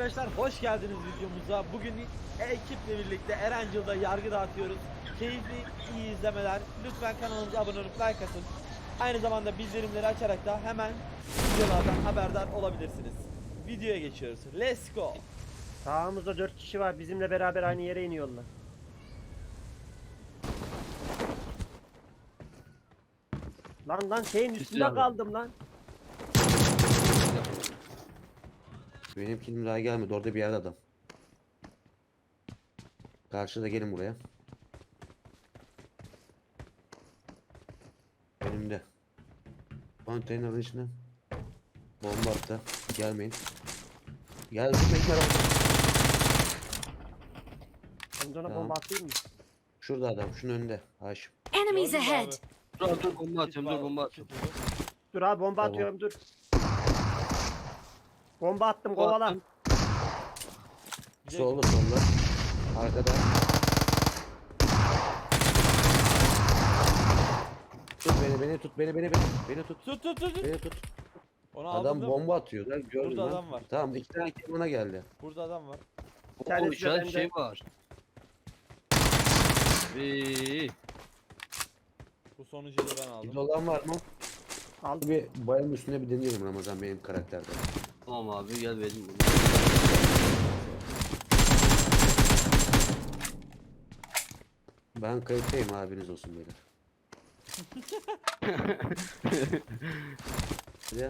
arkadaşlar hoş geldiniz videomuza. Bugün ekiple birlikte Erencil'de yargı dağıtıyoruz. Keyifli, iyi izlemeler. Lütfen kanalımıza abone olup like atın. Aynı zamanda bildirimleri açarak da hemen videolardan haberdar olabilirsiniz. Videoya geçiyoruz. Let's go. Sağımızda 4 kişi var. Bizimle beraber aynı yere iniyorlar. Lan lan şeyin üstünde kaldım lan. Benim kilim daha gelmedi. Orada bir yerde adam. Karşıda gelin buraya. Önümde. Konteynerin içinde. Bomba attı. Gelmeyin. Gel gitme gitme. lan. Ben de ona Tamam. bomba atayım mı? Şurada adam. Şunun önünde. Haşim. Enemies ahead! abi? Dur dur bomba atıyorum dur bomba atıyorum. Dur abi bomba Tamam. atıyorum dur. Bomba attım kovala. Attım. Bir de- Solda solda. Arkada. Tut beni beni tut beni beni beni. Beni tut. Tut tut tut. tut. Beni tut. Onu Adam bomba atıyor lan gördün Burada lan. adam var. Tamam iki tane kilim bana geldi. Burada adam var. Oo tanesi de işaret bende. şey var. Vii. Bu sonuncuyu da ben aldım. Bir olan var mı? Aldım. Bir bayanın üstüne bir deniyorum Ramazan benim karakterde. Tamam abi gel verin bunu. Ben kayıttayım abiniz olsun beyler. ya.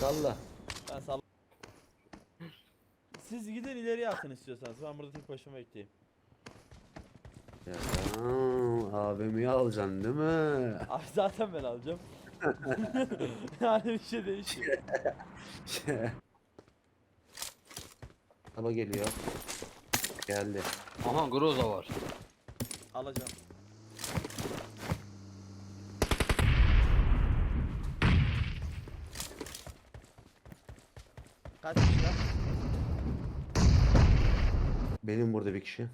Salla. Ben sal. Siz gidin ileriye atın istiyorsanız. Ben burada tek başıma bekleyeyim. Ya tamam, abimi alacaksın değil mi? Abi zaten ben alacağım. yani bir şey değişmiyor. Hava geliyor. Geldi. Aha Groza var. Alacağım. Kaç kişi var? Benim burada bir kişi.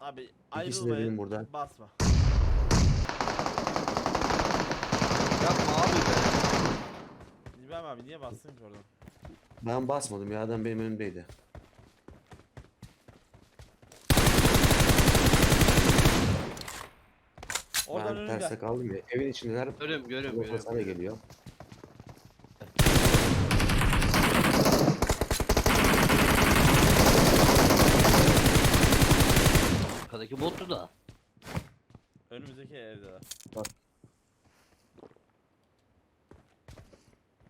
Abi İkisi de benim ayrılmayın. burada. Basma. Yapma abi be. İbrahim abi niye bastın ki oradan? Ben basmadım ya adam benim önümdeydi. Oradan ben önünde. terste kaldım ya. Evin içindeler. Görüyorum görüyorum görüyorum. sana geliyor. Arkadaki bottu da. Önümüzdeki evde var.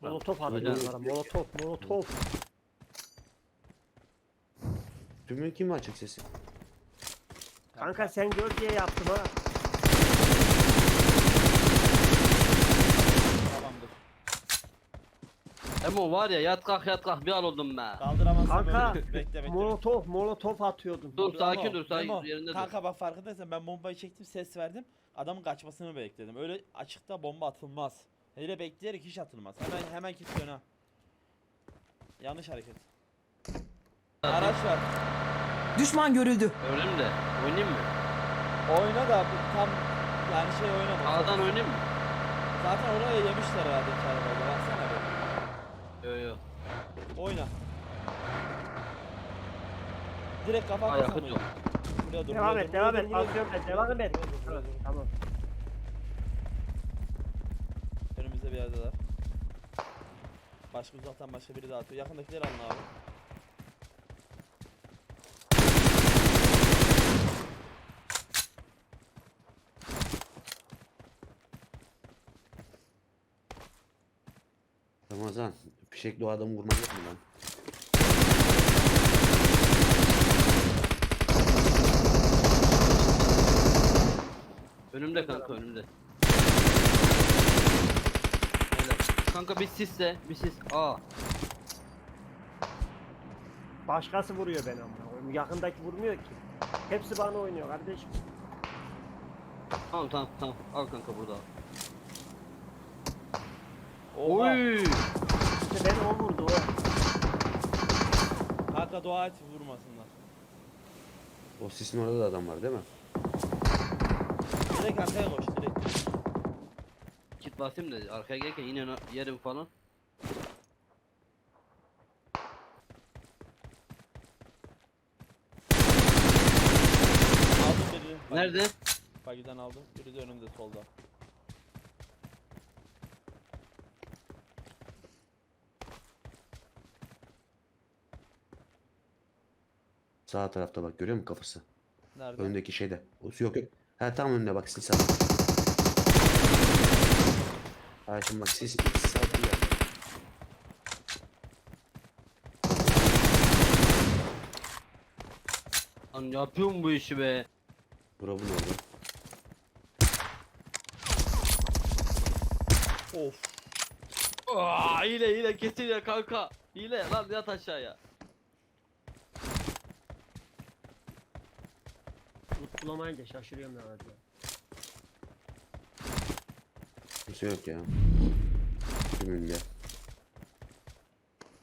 Molotof Öyle. atıyor onlara. Molotof, molotof. Tümün kim açık sesi? Kanka sen gör diye yaptım ha. Tamamdır. Emo var ya yat kalk yat kalk bir al oldum be. Kaldıramazsam Kanka ölürüm. Bekle bekle. molotof, molotof atıyordum. Dur Memo, sakin dur sakin Memo, dur yerinde dur. Kanka bak farkındaysan ben bombayı çektim ses verdim. Adamın kaçmasını bekledim. Öyle açıkta bomba atılmaz. Hele bekleyerek hiç atılmaz. Hemen hemen kilitliyorsun ha. Yanlış hareket. Araç var. Düşman görüldü. Gördüm de oynayayım mı? Oyna da bu tam yani şey oynama. Sağdan oynayayım mı? Zaten oraya yemişler herhalde arabayla. Baksana be. Yo yo. Oyna. Direkt kafa atsana yakıt oyna. yok. Buraya dur. Devam buraya et, dur, devam buraya et. dur, buraya dur. Atıyorum ben, devam et. Tamam. Yerdeler. Başka uzaktan başka biri daha atıyor. Yakındakileri alın abi. Ramazan. Fişekli o adamı vurmak yok mu lan? Önümde kanka önümde. Kanka bir sisle bir sis. Aa. Başkası vuruyor beni ama. Yakındaki vurmuyor ki. Hepsi bana oynuyor kardeşim. Tamam tamam tamam. Al kanka burada. al. Oy. İşte beni o vurdu o. Kanka dua et vurmasınlar. O sisin orada da adam var değil mi? Direkt arkaya koş direkt. Basayım da arkaya gelirken yine yerim falan. Aldım birini. Nerede? Bagiden aldım. Biri de önümde solda. Sağ tarafta bak görüyor musun kafası? Nerede? Önündeki şeyde. O- Yok yok. Ha tam önünde bak sil sağ. Ha şimdi bak sis sis atıyor. ya. Lan yapıyorum bu işi be. Bura bu ne oldu? Of. Aa, hile hile kesin ya kanka. Hile lan yat aşağıya. Bulamayınca şaşırıyorum ya abi. Kimse yok ya. Kimin ya?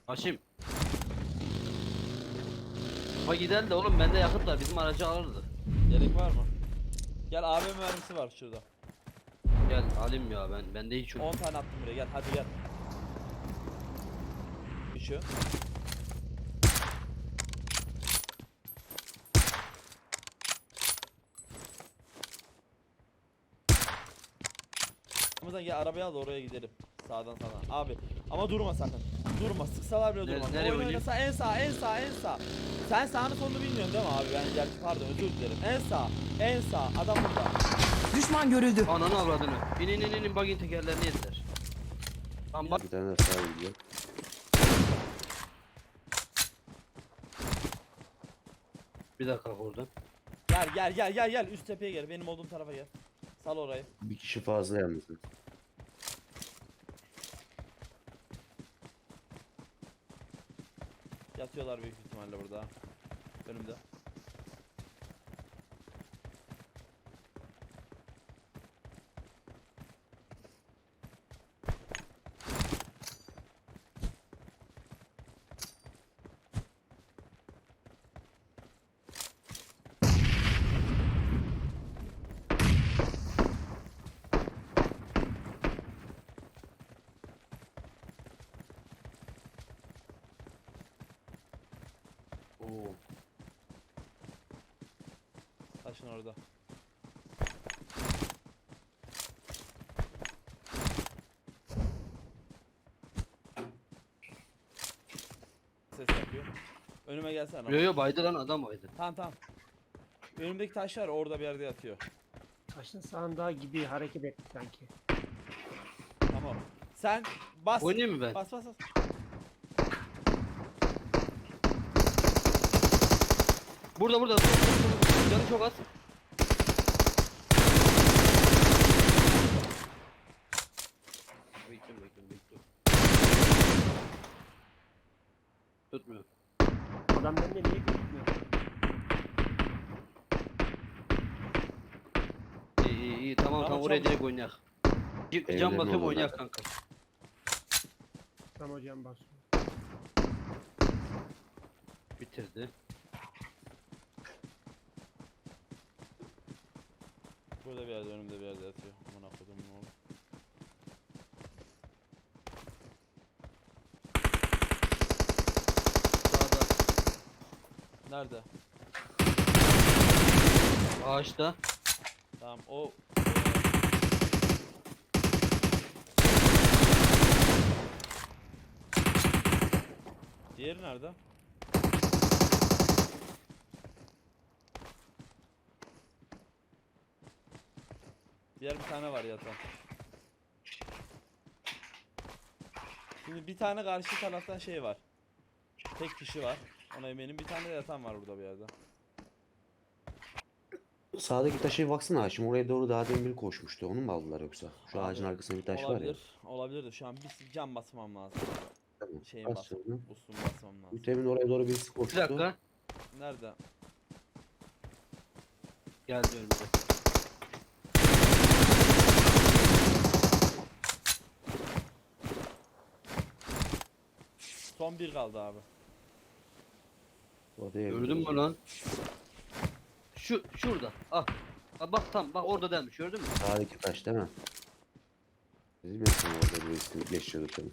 Haşim. Ha gidelim de oğlum bende yakıt var bizim aracı alırdı. Gerek var mı? Gel AB mermisi var şurada. Gel alayım ya ben bende hiç yok. 10 tane attım buraya gel hadi gel. Şu. Ramazan gel arabaya al da oraya gidelim. Sağdan sağdan. Abi ama durma sakın. Durma. Sıksalar bile durma. nereye Oyun oynasa en sağ en sağ en sağ. Sen sağını solunu bilmiyorsun değil mi abi? Ben gerçi pardon özür dilerim. En sağ. En sağ. Adam burada. Düşman görüldü. Ananı avradını. İn in in in bagin tekerlerini yediler. Lan bak Bir tane de sağa gidiyor. bir dakika oradan. Gel gel gel gel gel üst tepeye gel. Benim olduğum tarafa gel. Sal orayı. Bir kişi fazla yalnız. Yatıyorlar büyük ihtimalle burada. Önümde. Orada. Ses yapıyor. Önüme gelsene. Yo yo baydı lan adam baydı. Tamam tamam. Önümdeki taşlar orada bir yerde yatıyor. Taşın sağında gibi hareket etti sanki. Tamam. Sen bas. Oynayayım mı ben? Bas bas bas. Burada burada. Canı çok az. Tutmuyor. Adam bende niye gözükmüyor? İyi iyi iyi tamam Tamam, tamam oraya çabuk. direkt oynayak. C- Evlerin Cam basıyorum oradan. oynayak kanka. Tam hocam basıyor. Bitirdi. Burada bir yerde önümde bir yerde yatıyor. Amına kodum oğlum. Sağda. Nerede? Ağaçta. Tamam o Diğeri nerede? Diğer bir tane var yatan. Şimdi bir tane karşı taraftan şey var. Tek kişi var. Ona eminim. Bir tane de yatan var burada bir yerde. Sağdaki taşa bir baksana Haşim. Oraya doğru daha demin biri koşmuştu. Onu mu aldılar yoksa? Şu ağacın arkasında bir taş var ya. olabilir. Olabilir de şu an bir cam basmam lazım. Tamam. Şeyim Bas bas. sonra. Basmam lazım. Mütemin oraya doğru birisi Bir koştu. dakika. Nerede? Geldi önümde. Son bir kaldı abi. Odaya Gördün mü lan? Şu şurada. Ah. Ah bak tam bak orada delmiş gördün mü? Sağdaki taş değil mi? Bizim yakın orada birisi geçiyordu tabii.